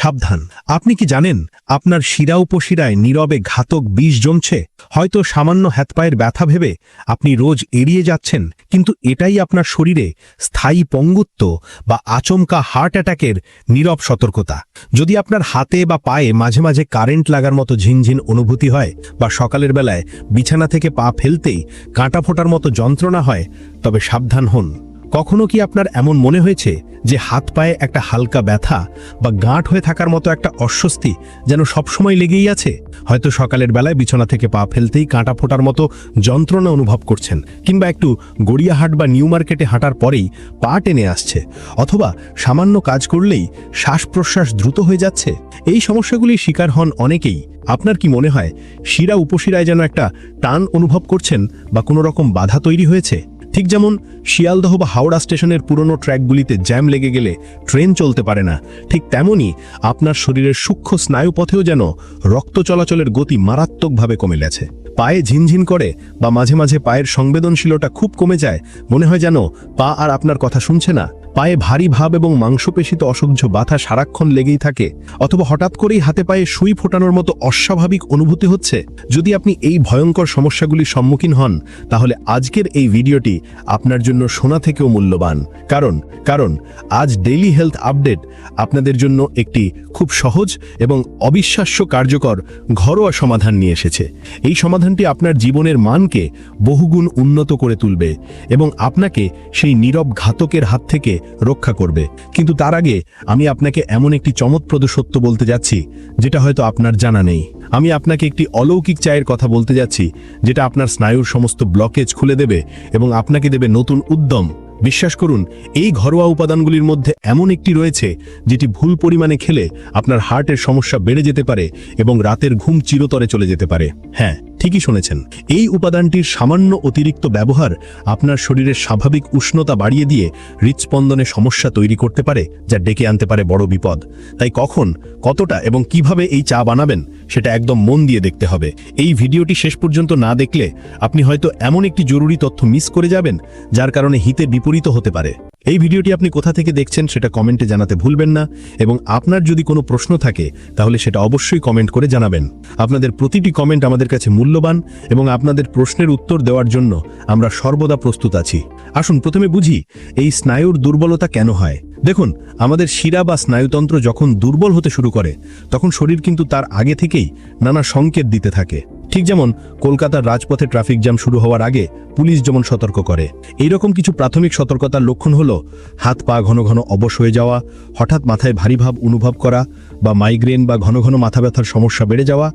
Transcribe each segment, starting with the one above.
সাবধান। আপনি কি জানেন, আপনার শিরা উপশিরায় নীরবে ঘাতক বিষ জমছে? হয়তো সামান্য হাতপায়ের ব্যথা ভেবে আপনি রোজ এড়িয়ে যাচ্ছেন, কিন্তু এটাই আপনার শরীরে স্থায়ী পঙ্গুত্ব বা আচমকা হার্ট অ্যাটাকের নীরব সতর্কতা। যদি আপনার হাতে বা পায়ে মাঝে মাঝে কারেন্ট লাগার মতো ঝিনঝিন অনুভূতি হয় বা সকালের বেলায় বিছানা থেকে পা ফেলতেই কাঁটা ফোটার মতো যন্ত্রণা হয়, তবে সাবধান হন। কখনো কি আপনার এমন মনে হয়েছে যে হাত পায়ে একটা হালকা ব্যথা বা গাঁট হয়ে থাকার মতো একটা অস্বস্তি যেন সবসময় লেগেই আছে? হয়তো সকালের বেলায় বিছানা থেকে পা ফেলতেই কাঁটা ফোটার মতো যন্ত্রণা অনুভব করছেন, কিংবা একটু গড়িয়াহাট বা নিউ মার্কেটে হাঁটার পরেই পা টেনে আসছে, অথবা সামান্য কাজ করলেই শ্বাস প্রশ্বাস দ্রুত হয়ে যাচ্ছে? এই সমস্যাগুলি শিকার হন অনেকেই। আপনার কি মনে হয়, শিরা উপশিরায় যেন একটা টান অনুভব করছেন বা কোনো রকম বাধা তৈরি হয়েছে? ঠিক যেমন শিয়ালদহ বা হাওড়া স্টেশনের পুরনো ট্র্যাকগুলিতে জ্যাম লেগে গেলে ট্রেন চলতে পারে না, ঠিক তেমনই আপনার শরীরের সূক্ষ্ম স্নায়ুপথেও যেন রক্ত চলাচলের গতি মারাত্মকভাবে কমে গেছে। পায়ে ঝিনঝিন করে বা মাঝে মাঝে পায়ের সংবেদনশীলতা খুব কমে যায়, মনে হয় যেন পা আর আপনার কথা শুনছে না। পায়ে ভারী ভাব এবং মাংসপেশিত অসহ্য বাধা সারাক্ষণ লেগেই থাকে, অথবা হঠাৎ করেই হাতে পায়ে সুই ফোটানোর মতো অস্বাভাবিক অনুভূতি হচ্ছে? যদি আপনি এই ভয়ঙ্কর সমস্যাগুলির সম্মুখীন হন, তাহলে আজকের এই ভিডিওটি আপনার জন্য শোনা থেকেও মূল্যবান। কারণ কারণ, আজ ডেইলি হেলথ আপডেট আপনাদের জন্য একটি খুব সহজ এবং অবিশ্বাস্য কার্যকর ঘরোয়া সমাধান নিয়ে এসেছে। এই সমাধানটি আপনার জীবনের মানকে বহুগুণ উন্নত করে তুলবে এবং আপনাকে সেই নীরব ঘাতকের হাত থেকে রক্ষা করবে। কিন্তু তার আগে আমি আপনাকে এমন একটি চমৎপ্রদ সত্য বলতে যাচ্ছি, যেটা হয়তো আপনার জানা নেই। আমি আপনাকে একটি অলৌকিক চায়ের কথা বলতে যাচ্ছি, যেটা আপনার স্নায়ুর সমস্ত ব্লকেজ খুলে দেবে এবং আপনাকে দেবে নতুন উদ্যম। বিশ্বাস করুন, এই ঘরোয়া উপাদানগুলির মধ্যে এমন একটি রয়েছে, যেটি ভুল পরিমাণে খেলে আপনার হার্টের সমস্যা বেড়ে যেতে পারে এবং রাতের ঘুম চিরতরে চলে যেতে পারে। হ্যাঁ ঠিকই শুনেছেন, এই উপাদানটির সামান্য অতিরিক্ত ব্যবহার আপনার শরীরের স্বাভাবিক উষ্ণতা বাড়িয়ে দিয়ে হৃৎস্পন্দনে সমস্যা তৈরি করতে পারে, যা ডেকে আনতে পারে বড় বিপদ। তাই কখন, কতটা এবং কীভাবে এই চা বানাবেন, সেটা একদম মন দিয়ে দেখতে হবে। এই ভিডিওটি শেষ পর্যন্ত না দেখলে আপনি হয়তো এমন একটি জরুরি তথ্য মিস করে যাবেন, যার কারণে হিতে বিপরীত হতে পারে। এই ভিডিওটি আপনি কোথা থেকে দেখছেন সেটা কমেন্টে জানাতে ভুলবেন না এবং আপনার যদি কোনো প্রশ্ন থাকে, তাহলে সেটা অবশ্যই কমেন্ট করে জানাবেন। আপনাদের প্রতিটি কমেন্ট আমাদের কাছে মূল্যবান এবং আপনাদের প্রশ্নের উত্তর দেওয়ার জন্য আমরা সর্বদা প্রস্তুত আছি। আসুন, প্রথমে বুঝি, এই স্নায়ুর দুর্বলতা কেন হয়? দেখুন, আমাদের শিরা বা স্নায়ুতন্ত্র যখন দুর্বল হতে শুরু করে, তখন শরীর কিন্তু তার আগে থেকেই নানা সংকেত দিতে থাকে। ঠিক যেমন কলকাতার রাজপথে ট্রাফিক জ্যাম শুরু হওয়ার আগে পুলিশ যেমন সতর্ক করে, এইরকম কিছু প্রাথমিক সতর্কতার লক্ষণ হলো হাত পা ঘন ঘন অবশ হয়ে যাওয়া, হঠাৎ মাথায় ভারী ভাব অনুভব করা বা মাইগ্রেন বা ঘন ঘন মাথা ব্যথার সমস্যা বেড়ে যাওয়া,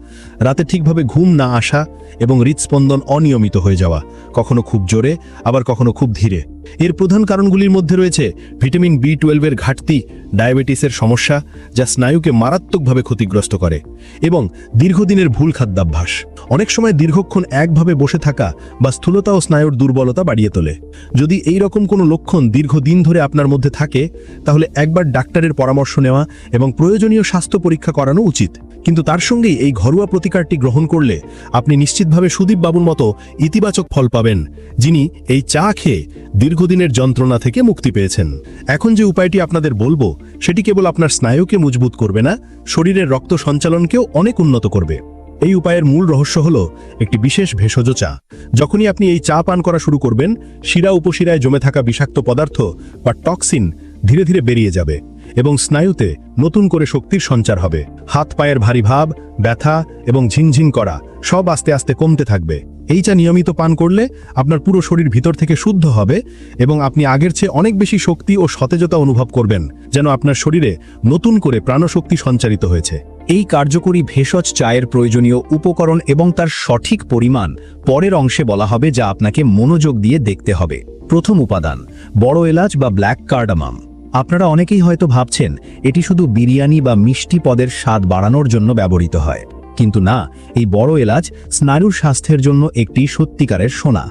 রাতে ঠিকভাবে ঘুম না আসা এবং হৃৎস্পন্দন অনিয়মিত হয়ে যাওয়া, কখনো খুব জোরে, আবার কখনো খুব ধীরে। এর প্রধান কারণগুলির মধ্যে রয়েছে ভিটামিন বি টুয়েলভের ঘাটতি, ডায়াবেটিসের সমস্যা, যা স্নায়ুকে মারাত্মকভাবে ক্ষতিগ্রস্ত করে, এবং দীর্ঘদিনের ভুল খাদ্যাভ্যাস। অনেক সময় দীর্ঘক্ষণ একভাবে বসে থাকা বা স্থূলতা ও স্নায়ুর দুর্বলতা বাড়িয়ে তোলে। যদি এই রকম কোনো লক্ষণ দীর্ঘদিন ধরে আপনার মধ্যে থাকে, তাহলে একবার ডাক্তারের পরামর্শ নেওয়া এবং প্রয়োজনীয় স্বাস্থ্য পরীক্ষা করানো উচিত। কিন্তু তার সঙ্গেই এই ঘরোয়া প্রতিকারটি গ্রহণ করলে আপনি নিশ্চিতভাবে সুদীপ বাবুর মতো ইতিবাচক ফল পাবেন, যিনি এই চা খেয়ে দীর্ঘদিনের যন্ত্রণা থেকে মুক্তি পেয়েছেন। এখন যে উপায়টি আপনাদের বলব, সেটি কেবল আপনার স্নায়ুকে মজবুত করবে না, শরীরের রক্ত সঞ্চালনকেও অনেক উন্নত করবে। এই উপায়ের মূল রহস্য হল একটি বিশেষ ভেষজ চা। যখনই আপনি এই চা পান করা শুরু করবেন, শিরা উপশিরায় জমে থাকা বিষাক্ত পদার্থ বা টক্সিন ধীরে ধীরে বেরিয়ে যাবে। এবং স্নায়ুতে নতুন করে শক্তির সঞ্চার হবে। হাত পায়ের ভারী ভাব, ব্যথা এবং ঝিনঝিন করা সব আস্তে আস্তে কমতে থাকবে। এই চা নিয়মিত পান করলে আপনার পুরো শরীর ভিতর থেকে শুদ্ধ হবে এবং আপনি আগের চেয়ে অনেক বেশি শক্তি ও সতেজতা অনুভব করবেন, যেন আপনার শরীরে নতুন করে প্রাণশক্তি সঞ্চারিত হয়েছে। এই কার্যকরী ভেষজ চায়ের প্রয়োজনীয় উপকরণ এবং তার সঠিক পরিমাণ পরের অংশে বলা হবে যা আপনাকে মনোযোগ দিয়ে দেখতে হবে। প্রথম উপাদান, বড় এলাচ বা ব্ল্যাক কার্ডামাম। আপনারা অনেকেই হয়তো ভাবছেন, এটি শুধু বিরিয়ানি বা মিষ্টি পদের স্বাদ বাড়ানোর জন্য ব্যবহৃত হয়। কিন্তু না, এই বড় এলাচ স্নায়ুর স্বাস্থ্যের জন্য একটি সত্যিকারের সোনা।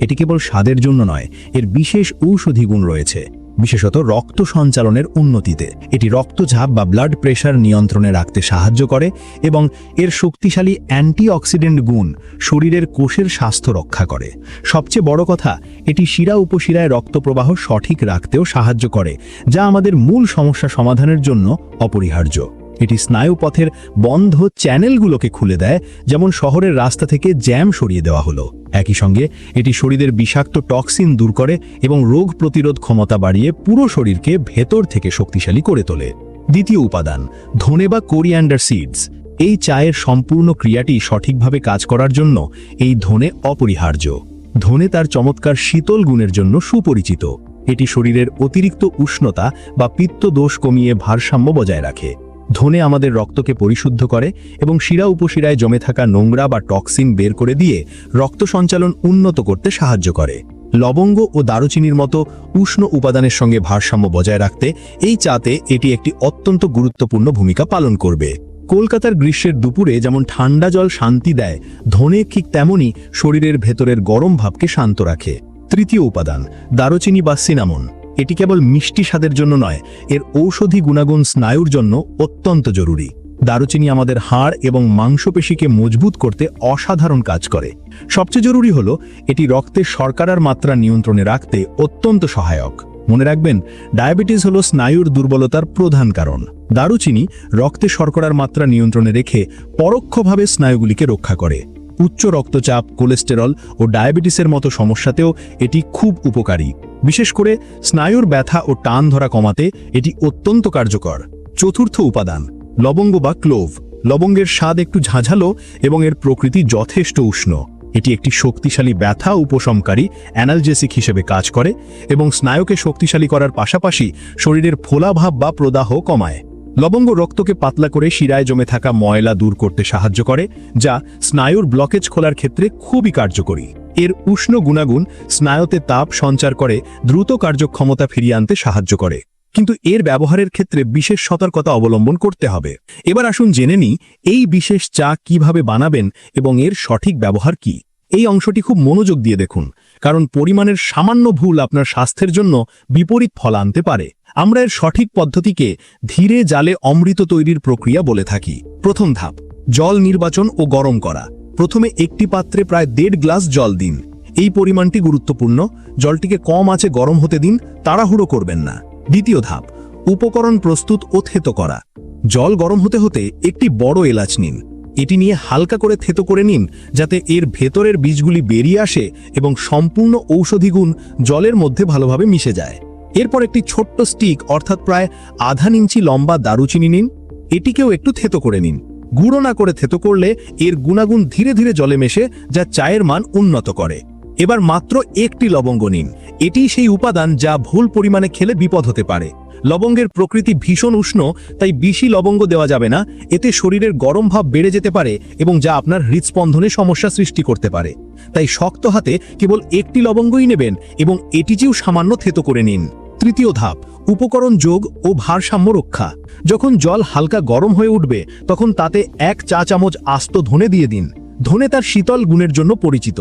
এটি কেবল স্বাদের জন্য নয়, এর বিশেষ ঔষধি গুণ রয়েছে। বিশেষত রক্ত সঞ্চালনের উন্নতিতে। এটি রক্তঝাপ বা ব্লাড প্রেশার নিয়ন্ত্রণে রাখতে সাহায্য করে এবং এর শক্তিশালী অ্যান্টিঅক্সিডেন্ট গুণ শরীরের কোষের স্বাস্থ্য রক্ষা করে। সবচেয়ে বড় কথা, এটি শিরা উপশিরায় রক্তপ্রবাহ সঠিক রাখতেও সাহায্য করে, যা আমাদের মূল সমস্যা সমাধানের জন্য অপরিহার্য। এটি স্নায়ুপথের বন্ধ চ্যানেলগুলোকে খুলে দেয়, যেমন শহরের রাস্তা থেকে জ্যাম সরিয়ে দেওয়া হলো। একই সঙ্গে, এটি শরীরের বিষাক্ত টক্সিন দূর করে এবং রোগ প্রতিরোধ ক্ষমতা বাড়িয়ে পুরো শরীরকে ভেতর থেকে শক্তিশালী করে তোলে। দ্বিতীয় উপাদান, ধনে বা কোরিয়ান্ডার সিডস। এই চায়ের সম্পূর্ণ ক্রিয়াটি সঠিকভাবে কাজ করার জন্য এই ধনে অপরিহার্য। ধনে তার চমৎকার শীতল গুণের জন্য সুপরিচিত। এটি শরীরের অতিরিক্ত উষ্ণতা বা পিত্ত দোষ কমিয়ে ভারসাম্য বজায় রাখে। ধনে আমাদের রক্তকে পরিশুদ্ধ করে এবং শিরা উপশিরায় জমে থাকা নোংরা বা টক্সিন বের করে দিয়ে রক্ত সঞ্চালন উন্নত করতে সাহায্য করে। লবঙ্গ ও দারুচিনির মতো উষ্ণ উপাদানের সঙ্গে ভারসাম্য বজায় রাখতে এই চাতে এটি একটি অত্যন্ত গুরুত্বপূর্ণ ভূমিকা পালন করবে। কলকাতার গ্রীষ্মের দুপুরে যেমন ঠান্ডা জল শান্তি দেয়, ধনে ঠিক তেমনই শরীরের ভেতরের গরম ভাবকে শান্ত রাখে। তৃতীয় উপাদান, দারুচিনি বা সিনামন। এটি কেবল মিষ্টি স্বাদের জন্য নয়, এর ঔষধি গুণাগুণ স্নায়ুর জন্য অত্যন্ত জরুরি। দারুচিনি আমাদের হাড় এবং মাংসপেশিকে মজবুত করতে অসাধারণ কাজ করে। সবচেয়ে জরুরি হল, এটি রক্তে শর্করার মাত্রা নিয়ন্ত্রণে রাখতে অত্যন্ত সহায়ক। মনে রাখবেন, ডায়াবেটিস হল স্নায়ুর দুর্বলতার প্রধান কারণ। দারুচিনি রক্তে শর্করার মাত্রা নিয়ন্ত্রণে রেখে পরোক্ষভাবে স্নায়ুগুলিকে রক্ষা করে। উচ্চ রক্তচাপ, কোলেস্টেরল ও ডায়াবেটিসের মতো সমস্যাতেও এটি খুব উপকারী। বিশেষ করে স্নায়ুর ব্যথা ও টান ধরা কমাতে এটি অত্যন্ত কার্যকর। চতুর্থ উপাদান, লবঙ্গ বা ক্লোভ। লবঙ্গের স্বাদ একটু ঝাঁঝালো এবং এর প্রকৃতি যথেষ্ট উষ্ণ। এটি একটি শক্তিশালী ব্যথা উপশমকারী অ্যানালজেসিক হিসেবে কাজ করে এবং স্নায়ুকে শক্তিশালী করার পাশাপাশি শরীরের ফোলাভাব বা প্রদাহ কমায়। লবঙ্গ রক্তকে পাতলা করে শিরায় জমে থাকা ময়লা দূর করতে সাহায্য করে, যা স্নায়ুর ব্লকেজ খোলার ক্ষেত্রে খুবই কার্যকরী। এর উষ্ণ গুণাগুণ স্নায়ুতে তাপ সঞ্চার করে, দ্রুত কার্যক্ষমতা ফিরিয়ে আনতে সাহায্য করে। কিন্তু এর ব্যবহারের ক্ষেত্রে বিশেষ সতর্কতা অবলম্বন করতে হবে। এবার আসুন জেনে নিই, এই বিশেষ চা কীভাবে বানাবেন এবং এর সঠিক ব্যবহার কি? এই অংশটি খুব মনোযোগ দিয়ে দেখুন, কারণ পরিমাণের সামান্য ভুল আপনার স্বাস্থ্যের জন্য বিপরীত ফল আনতে পারে। আমরা এর সঠিক পদ্ধতিকে ধীরে জালে অমৃত তৈরির প্রক্রিয়া বলে থাকি। প্রথম ধাপ, জল নির্বাচন ও গরম করা। প্রথমে একটি পাত্রে প্রায় দেড় গ্লাস জল দিন। এই পরিমাণটি গুরুত্বপূর্ণ, জলটিকে কম আছে গরম হতে দিন, তাড়াহুড়ো করবেন না। দ্বিতীয় ধাপ, উপকরণ প্রস্তুত ও থেতো করা। জল গরম হতে হতে একটি বড় এলাচ নিন। এটি নিয়ে হালকা করে থেতো করে নিন, যাতে এর ভেতরের বীজগুলি বেরিয়ে আসে এবং সম্পূর্ণ ঔষধিগুণ জলের মধ্যে ভালোভাবে মিশে যায়। এরপর একটি ছোট্ট স্টিক, অর্থাৎ প্রায় আধা ইঞ্চি লম্বা দারুচিনি নিন। এটিকেও একটু থেতো করে নিন। গুঁড়ো না করে থেতো করলে এর গুণাগুণ ধীরে ধীরে জলে মেশে, যা চায়ের মান উন্নত করে। এবার মাত্র একটি লবঙ্গ নিন। এটি সেই উপাদান যা ভুল পরিমাণে খেলে বিপদ হতে পারে। লবঙ্গের প্রকৃতি ভীষণ উষ্ণ, তাই বেশি লবঙ্গ দেওয়া যাবে না। এতে শরীরের গরম ভাব বেড়ে যেতে পারে এবং যা আপনার হৃদস্পন্দনে সমস্যা সৃষ্টি করতে পারে। তাই শক্ত হাতে কেবল একটি লবঙ্গই নেবেন এবং এটিকেও সামান্য থেতো করে নিন। তৃতীয় ধাপ, উপকরণ যোগ ও ভারসাম্য রক্ষা। যখন জল হালকা গরম হয়ে উঠবে, তখন তাতে এক চা চামচ আস্ত ধনে দিয়ে দিন। ধনে তার শীতল গুণের জন্য পরিচিত।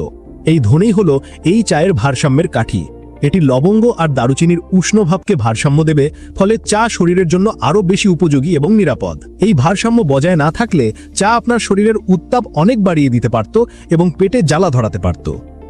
এই ধনেই হলো এই চায়ের ভারসাম্যের কাঠি। এটি লবঙ্গ আর দারুচিনির উষ্ণভাবকে ভারসাম্য দেবে, ফলে চা শরীরের জন্য আরও বেশি উপযোগী এবং নিরাপদ। এই ভারসাম্য বজায় না থাকলে চা আপনার শরীরের উত্তাপ অনেক বাড়িয়ে দিতে পারত এবং পেটে জ্বালা ধরাতে পারত।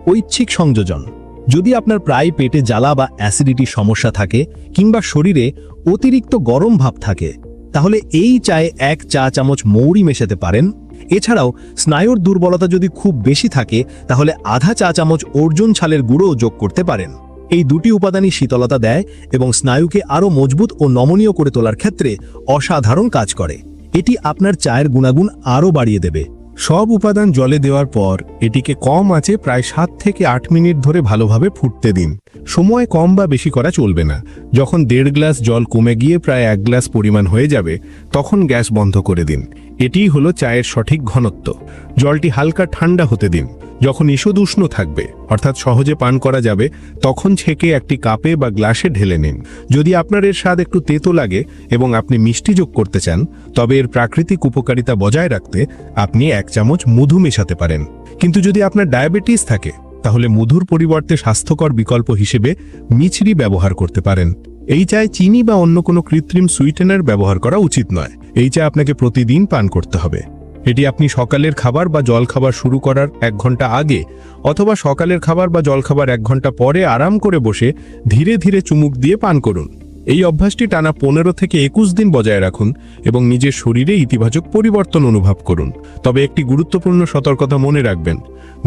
ঐচ্ছিক সংযোজন। যদি আপনার প্রায় পেটে জ্বালা বা অ্যাসিডিটি সমস্যা থাকে কিংবা শরীরে অতিরিক্ত গরম ভাব থাকে, তাহলে এই চায়ে এক চা চামচ মৌরি মেশাতে পারেন এছাড়াও স্নায়ুর দুর্বলতা যদি খুব বেশি থাকে, তাহলে আধা চা চামচ অর্জুন ছালের গুঁড়োও যোগ করতে পারেন। এই দুটি উপাদানই শীতলতা দেয় এবং স্নায়ুকে আরও মজবুত ও নমনীয় করে তোলার ক্ষেত্রে অসাধারণ কাজ করে। এটি আপনার চায়ের গুণাগুণ আরও বাড়িয়ে দেবে। সব উপাদান জলে দেওয়ার পর এটিকে কম আছে প্রায় সাত থেকে আট মিনিট ধরে ভালোভাবে ফুটতে দিন। সময় কম বা বেশি করা চলবে না। যখন দেড় গ্লাস জল কমে গিয়ে প্রায় এক গ্লাস পরিমাণ হয়ে যাবে, তখন গ্যাস বন্ধ করে দিন। এটিই হলো চায়ের সঠিক ঘনত্ব। জলটি হালকা ঠান্ডা হতে দিন। যখন ঈষদ উষ্ণ থাকবে, অর্থাৎ সহজে পান করা যাবে, তখন ছেঁকে একটি কাপে বা গ্লাসে ঢেলে নিন। যদি আপনার এর স্বাদ একটু তেতো লাগে এবং আপনি মিষ্টি যোগ করতে চান, তবে এর প্রাকৃতিক উপকারিতা বজায় রাখতে আপনি এক চামচ মধু মেশাতে পারেন। কিন্তু যদি আপনার ডায়াবেটিস থাকে, তাহলে মধুর পরিবর্তে স্বাস্থ্যকর বিকল্প হিসেবে মিছরি ব্যবহার করতে পারেন। এই চায় চিনি বা অন্য কোনো কৃত্রিম সুইটেনার ব্যবহার করা উচিত নয়। এই চা আপনাকে প্রতিদিন পান করতে হবে। এটি আপনি সকালের খাবার বা জল খাবার শুরু করার এক ঘণ্টা আগে অথবা সকালের খাবার বা জলখাবার এক ঘণ্টা পরে আরাম করে বসে ধীরে ধীরে চুমুক দিয়ে পান করুন। এই অভ্যাসটি টানা পনেরো থেকে একুশ দিন বজায় রাখুন এবং নিজের শরীরে ইতিবাচক পরিবর্তন অনুভব করুন। তবে একটি গুরুত্বপূর্ণ সতর্কতা মনে রাখবেন।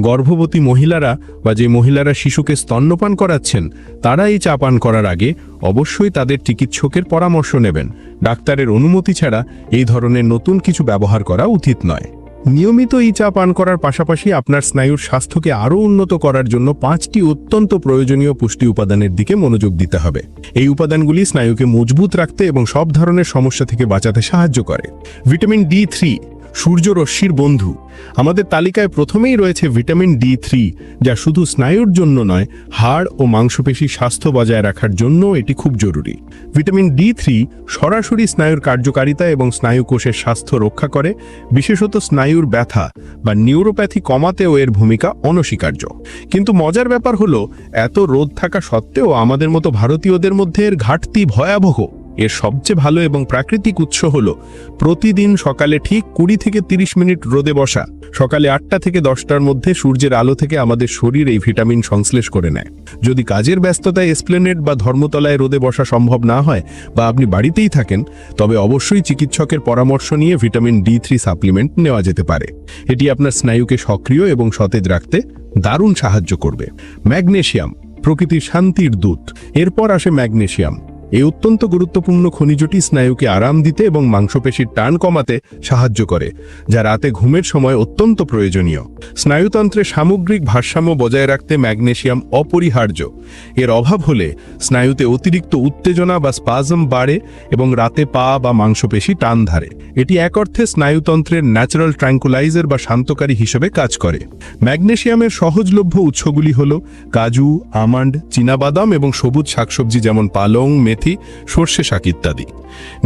গর্ভবতী মহিলারা বা যে মহিলারা শিশুকে স্তন্যপান করাচ্ছেন, তারা এই চা পান করার আগে অবশ্যই তাদের চিকিৎসকের পরামর্শ নেবেন। ডাক্তারের অনুমতি ছাড়া এই ধরনের নতুন কিছু ব্যবহার করা উচিত নয়। নিয়মিত এই চা পান করার পাশাপাশি আপনার স্নায়ুর স্বাস্থ্যকে আরও উন্নত করার জন্য পাঁচটি অত্যন্ত প্রয়োজনীয় পুষ্টি উপাদানের দিকে মনোযোগ দিতে হবে। এই উপাদানগুলি স্নায়ুকে মজবুত রাখতে এবং সব ধরনের সমস্যা থেকে বাঁচাতে সাহায্য করে। ভিটামিন ডি থ্রি সূর্যরশ্মির বন্ধু। আমাদের তালিকায় প্রথমেই রয়েছে ভিটামিন ডি থ্রি, যা শুধু স্নায়ুর জন্য নয়, হাড় ও মাংসপেশি স্বাস্থ্য বজায় রাখার জন্য এটি খুব জরুরি। ভিটামিন ডি থ্রি সরাসরি স্নায়ুর কার্যকারিতা এবং স্নায়ু কোষের স্বাস্থ্য রক্ষা করে, বিশেষত স্নায়ুর ব্যথা বা নিউরোপ্যাথি কমাতেও এর ভূমিকা অনস্বীকার্য। কিন্তু মজার ব্যাপার হলো, এত রোদ থাকা সত্ত্বেও আমাদের মতো ভারতীয়দের মধ্যে এর ঘাটতি ভয়াবহ। এর সবচেয়ে ভালো এবং প্রাকৃতিক উৎস হল প্রতিদিন সকালে ঠিক কুড়ি থেকে ৩০ মিনিট রোদে বসা। সকালে আটটা থেকে দশটার মধ্যে সূর্যের আলো থেকে আমাদের শরীর এই ভিটামিন সংশ্লেষ করে নেয়। যদি কাজের ব্যস্ততায় এসপ্লেনেট বা ধর্মতলায় রোদে বসা সম্ভব না হয় বা আপনি বাড়িতেই থাকেন, তবে অবশ্যই চিকিৎসকের পরামর্শ নিয়ে ভিটামিন ডি থ্রি সাপ্লিমেন্ট নেওয়া যেতে পারে। এটি আপনার স্নায়ুকে সক্রিয় এবং সতেজ রাখতে দারুণ সাহায্য করবে। ম্যাগনেশিয়াম, প্রকৃতির শান্তির দূত। এরপর আসে ম্যাগনেশিয়াম। এই অত্যন্ত গুরুত্বপূর্ণ খনিজটি স্নায়ুকে আরাম দিতে এবং মাংসপেশির টান কমাতে সাহায্য করে, যা রাতে ঘুমের সময় অত্যন্ত প্রয়োজনীয়। স্নায়ুতন্ত্রে সামগ্রিক ভারসাম্য বজায় রাখতে ম্যাগনেশিয়াম অপরিহার্য। এর অভাব হলে স্নায়ুতে অতিরিক্ত উত্তেজনা বা স্পাজম বাড়ে এবং রাতে পা বা মাংসপেশি টান ধারে। এটি এক অর্থে স্নায়ুতন্ত্রের ন্যাচারাল ট্র্যাঙ্কুলাইজার বা শান্তকারী হিসেবে কাজ করে। ম্যাগনেশিয়ামের সহজলভ্য উৎসগুলি হল কাজু, আমন্ড, চীনাবাদাম এবং সবুজ শাকসবজি যেমন পালং মেথি, সর্ষে শাক ইত্যাদি।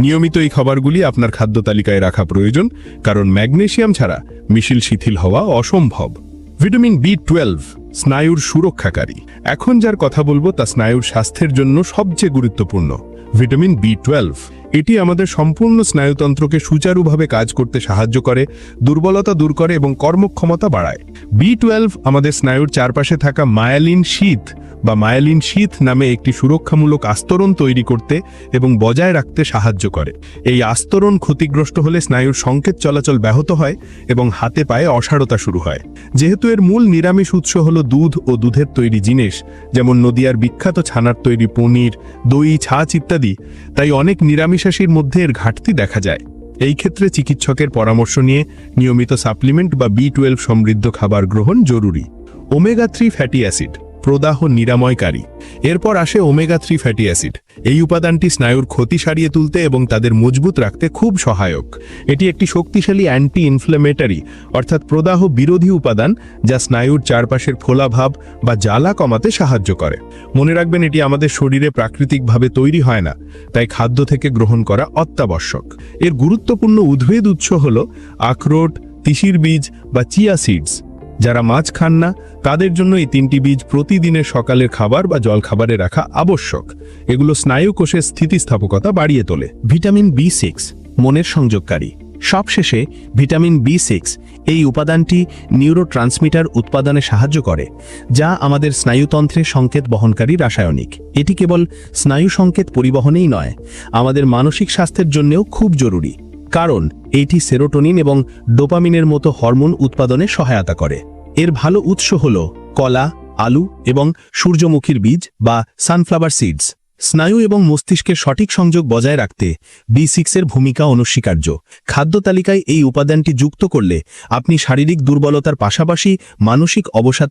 নিয়মিত এই খাবারগুলি আপনার খাদ্য তালিকায় রাখা প্রয়োজন, কারণ ম্যাগনেশিয়াম ছাড়া মিশিল শিথিল হওয়া অসম্ভব। ভিটামিন বি টুয়েলভ স্নায়ুর সুরক্ষাকারী। এখন যার কথা বলব তা স্নায়ুর স্বাস্থ্যের জন্য সবচেয়ে গুরুত্বপূর্ণ। ভিটামিন বি টুয়েলভ এটি আমাদের সম্পূর্ণ স্নায়ুতন্ত্রকে সুচারুভাবে কাজ করতে সাহায্য করে, দুর্বলতা দূর করে এবং কর্মক্ষমতা বাড়ায়। বি টুয়েলভ আমাদের স্নায়ুর চারপাশে থাকা মায়ালিন শীত বা মায়ালিন শীত নামে একটি সুরক্ষামূলক আস্তরণ তৈরি করতে এবং বজায় রাখতে সাহায্য করে। এই আস্তরণ ক্ষতিগ্রস্ত হলে স্নায়ুর সংকেত চলাচল ব্যাহত হয় এবং হাতে পায়ে অসাড়তা শুরু হয়। যেহেতু এর মূল নিরামিষ উৎস হল দুধ ও দুধের তৈরি জিনিস, যেমন নদিয়ার বিখ্যাত ছানার তৈরি পনির, দই, ছাঁচ ইত্যাদি, তাই অনেক নিরামিষাশীর মধ্যে এর ঘাটতি দেখা যায়। এই ক্ষেত্রে চিকিৎসকের পরামর্শ নিয়ে নিয়মিত সাপ্লিমেন্ট বা বি টুয়েলভ সমৃদ্ধ খাবার গ্রহণ জরুরি। ওমেগা থ্রি ফ্যাটি অ্যাসিড প্রদাহ নিরাময়কারী। এরপর আসে ওমেগা থ্রি ফ্যাটি অ্যাসিড। এই উপাদানটি স্নায়ুর ক্ষতি সারিয়ে তুলতে এবং তাদের মজবুত রাখতে খুব সহায়ক। এটি একটি শক্তিশালী অ্যান্টি ইনফ্লেমেটারি অর্থাৎ প্রদাহ বিরোধী উপাদান, যা স্নায়ুর চারপাশের ফোলাভাব বা জ্বালা কমাতে সাহায্য করে। মনে রাখবেন, এটি আমাদের শরীরে প্রাকৃতিকভাবে তৈরি হয় না, তাই খাদ্য থেকে গ্রহণ করা অত্যাবশ্যক। এর গুরুত্বপূর্ণ উদ্ভিদ উৎস হল আখরোট, তিসির বীজ বা চিয়া সিডস। যারা মাছ খান না, তাদের জন্য এই তিনটি বীজ প্রতিদিনের সকালের খাবার বা জলখাবারে রাখা আবশ্যক। এগুলো স্নায়ু কোষের স্থিতিস্থাপকতা বাড়িয়ে তোলে। ভিটামিন বি সিক্স মনের সংযোগকারী। সবশেষে, ভিটামিন বি সিক্স এই উপাদানটি নিউরোট্রান্সমিটার উৎপাদনে সাহায্য করে, যা আমাদের স্নায়ুতন্ত্রে সংকেত বহনকারী রাসায়নিক। এটি কেবল স্নায়ু সংকেত পরিবহনেই নয়, আমাদের মানসিক স্বাস্থ্যের জন্যও খুব জরুরি। কারণ, এটি সেরোটোনিন এবং ডোপামিনের মতো হরমোন উৎপাদনে সহায়তা করে। এর ভালো উৎস হল কলা, আলু এবং সূর্যমুখীর বীজ বা সানফ্লাওয়ার সিডস। স্নায়ু এবং মস্তিষ্কের সঠিক সংযোগ বজায় রাখতে বি সিক্সের ভূমিকা অনস্বীকার্য। খাদ্য তালিকায় এই উপাদানটি যুক্ত করলে আপনি শারীরিক দুর্বলতার পাশাপাশি মানসিক অবসাদ